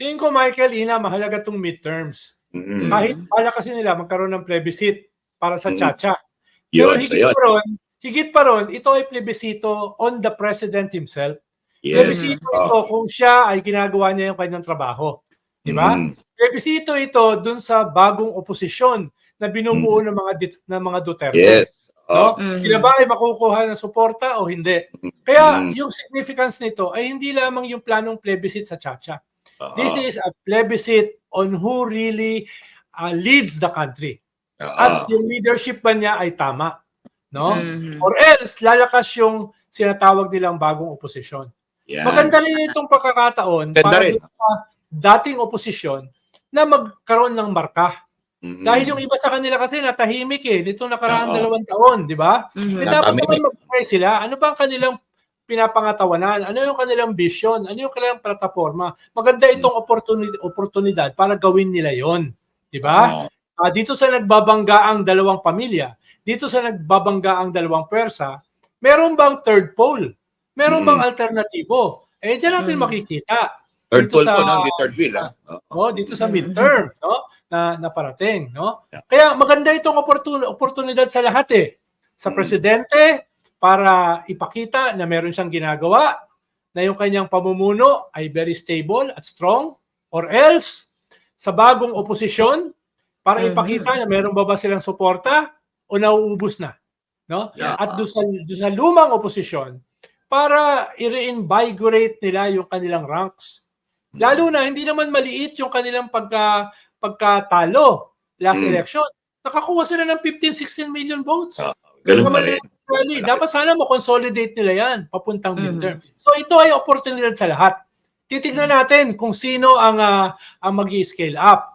tingin ko Michael Ina, mahalaga tong midterms. Mm. Kahit pala kasi nila magkaroon ng plebiscite para sa Mm. Chacha. Pero Yun, so higit yun. pa ron, higit pa ron, ito ay plebisito on the president himself. Yes. Plebisito Oh. ito kung siya ay ginagawa niya yung kanyang trabaho. Di ba? Mm. Plebisito ito dun sa bagong oposisyon na binubuo ng mga dit- ng mga Duterte. Yes. No? Oh. Mhm. Sila ba ay makukuha ng suporta o hindi? Kaya Mm. yung significance nito ay hindi lamang yung planong plebiscite sa Chacha. Oo. This is a plebiscite on who really uh, leads the country. Oo. At yung leadership ba niya ay tama. No? Mhm. Or else, lalakas yung sinatawag nilang bagong oposisyon. Yan. Maganda rin itong pagkakataon Ganda para rin. sa dating oposisyon na magkaroon ng marka. Mm. Dahil yung iba sa kanila kasi natahimik eh. Nitong nakaraang dalawang taon, di ba? Mhm. Eh, dapat naman mag sila. Ano ba ang kanilang pinapangatawanan? Ano yung kanilang vision? Ano yung kanilang plataforma? Maganda itong oportunidad, oportunidad para gawin nila yon, Di ba? Ah, dito sa nagbabangga ang dalawang pamilya, dito sa nagbabangga ang dalawang pwersa, meron bang third pole? Meron bang alternatibo? Eh, diyan natin makikita. Third dito pole sa- po ng third wheel. ah. Oo. No, dito sa midterm, no? Na naparating, no? Yeah. Kaya maganda itong oportun- oportunidad sa lahat eh. Sa Mm. presidente para ipakita na meron siyang ginagawa, na yung kanyang pamumuno ay very stable at strong, or else sa bagong oposisyon para Mhm. ipakita na meron ba ba silang suporta o nauubos na, no? Yeah. At doon sa, doon sa lumang oposisyon para i-reinvigorate nila yung kanilang ranks. Lalo na hindi naman maliit yung kanilang pagka pagkatalo last Mm. election. Nakakuha sila ng 15-16 million votes. Ah, Ganun rin. Actually, dapat sana mo-consolidate nila yan papuntang Mhm. midterm. So ito ay oportunidad sa lahat. Titignan natin kung sino ang ah, ang magi scale up.